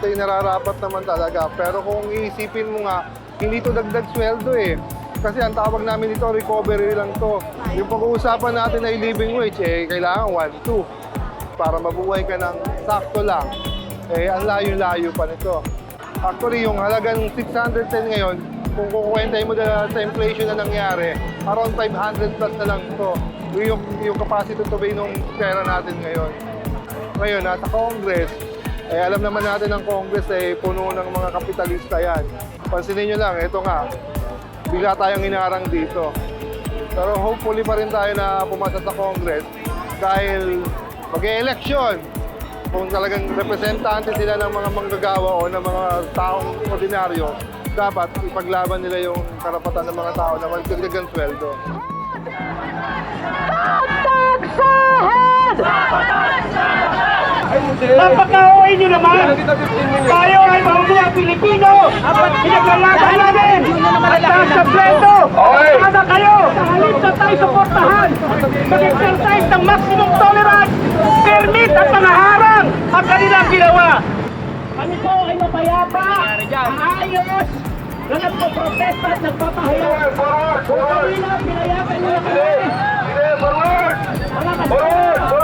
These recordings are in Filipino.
nararapat naman talaga. Pero kung iisipin mo nga, hindi to dagdag sweldo eh. Kasi ang tawag namin dito, recovery lang to. Yung pag-uusapan natin ay living wage, eh, kailangan 1-2 para mabuhay ka ng sakto lang. Eh, ang layo-layo pa nito. Actually, yung halagang 610 ngayon, kung kukwentahin mo sa inflation na nangyari, around 500 plus na lang ito. Yung, yung capacity to pay ng pera natin ngayon. Ngayon, nasa Congress, eh, alam naman natin ang Congress ay puno ng mga kapitalista yan. Pansinin nyo lang, ito nga, bigla tayong inarang dito. Pero hopefully pa rin tayo na pumasa sa Congress dahil mag-election kung talagang representante sila ng mga manggagawa o ng mga taong ordinaryo, dapat ipaglaban nila yung karapatan ng mga tao na magdagdagan sweldo. Napaka-OA nyo naman! Tayo ay mamamayan Pilipino! Pinaglalaban namin! At taas sa preto! Sana kayo! Halip na tayo suportahan! Mag-exercise ng maximum tolerance! Permit at pangaharang ang kanilang ginawa! Kami po ay mapayapa! Maayos! Na nagpo-protesta at nagpapahiya! Kami lang, pinayapan nila kami! Mga kababayan! Mga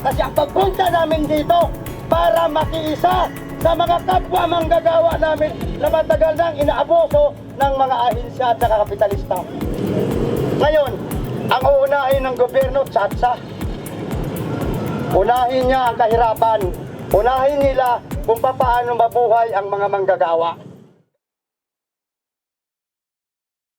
kasi ang pagpunta namin dito para makiisa sa mga kapwa manggagawa namin na matagal nang inaaboso ng mga ahensya at saka kapitalista. Ngayon, ang uunahin ng gobyerno, tsatsa. Unahin niya ang kahirapan. Unahin nila kung paano mabuhay ang mga manggagawa.